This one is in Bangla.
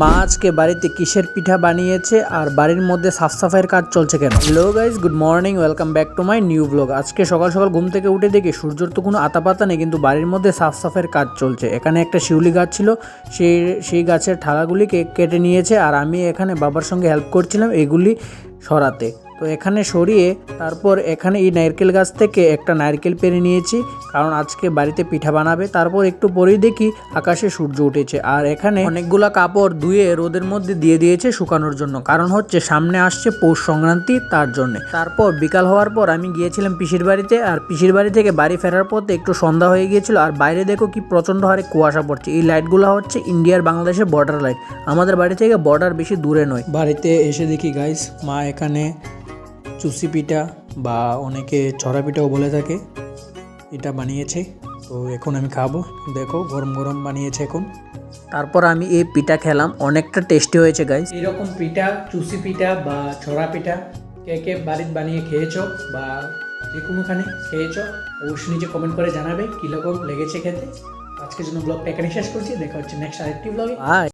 মা আজকে বাড়িতে কিসের পিঠা বানিয়েছে আর বাড়ির মধ্যে সাফ সাফাইয়ের কাজ চলছে কেন? Hello guys good morning welcome back to my new blog আজকে সকাল সকাল ঘুম থেকে উঠে দেখি সূর্যর তো কোনো আতাপাতা নেই, কিন্তু বাড়ির মধ্যে সাফ সাফাইয়ের কাজ চলছে। এখানে একটা শিউলি গাছ ছিল সেই সেই গাছের ঠালাগুলিকে কেটে নিয়েছে আর আমি এখানে বাবার সঙ্গে হেল্প করছিলাম এগুলি সরাতে। তো এখানে সরিয়ে তারপর এখানে এই নারকেল গাছ থেকে একটা নারকেল পেরে নিয়েছি, কারণ আজকে বাড়িতে পিঠা বানাবে। তারপর একটু পরেই দেখি আকাশে সূর্য উঠেছে। আর এখানে অনেকগুলা কাপড় ধুয়ে রোদের মধ্যে দিয়ে দিয়েছে শুকানোর জন্য। কারণ হচ্ছে সামনে আসছে পৌষ সংক্রান্তি, তার জন্য। তারপর বিকাল হওয়ার পর আমি গিয়েছিলাম পিসির বাড়িতে, আর পিসির বাড়ি থেকে বাড়ি ফেরার পথে একটু সন্ধ্যা হয়ে গিয়েছিল। আর বাইরে দেখো কি প্রচণ্ড হারে কুয়াশা পড়ছে। এই লাইটগুলো হচ্ছে ইন্ডিয়ার বাংলাদেশের বর্ডার লাইট আমাদের বাড়ি থেকে বর্ডার বেশি দূরে নয়। বাড়িতে এসে দেখি গাইস মা এখানে চুষি পিঠা বা অনেকে ছড়া পিঠাও বলে থাকে। এটা বানিয়েছে তো এখন আমি খাব। দেখো গরম গরম বানিয়েছে এখন। তারপর আমি এই পিঠা খেলাম। অনেকটা টেস্টি হয়েছে গাইস এরকম পিঠা চুষি পিঠা বা ছড়া পিঠা কে কে বাড়িতে বানিয়ে খেয়েছো বা যে কোনোখানে খেয়েছো অবশ্যই নিচে কমেন্ট করে জানাবে কীরকম লেগেছে খেতে। আজকের জন্য ব্লগটা এখানে শেষ করছি। দেখা হচ্ছে নেক্সট আরেকটি ব্লগে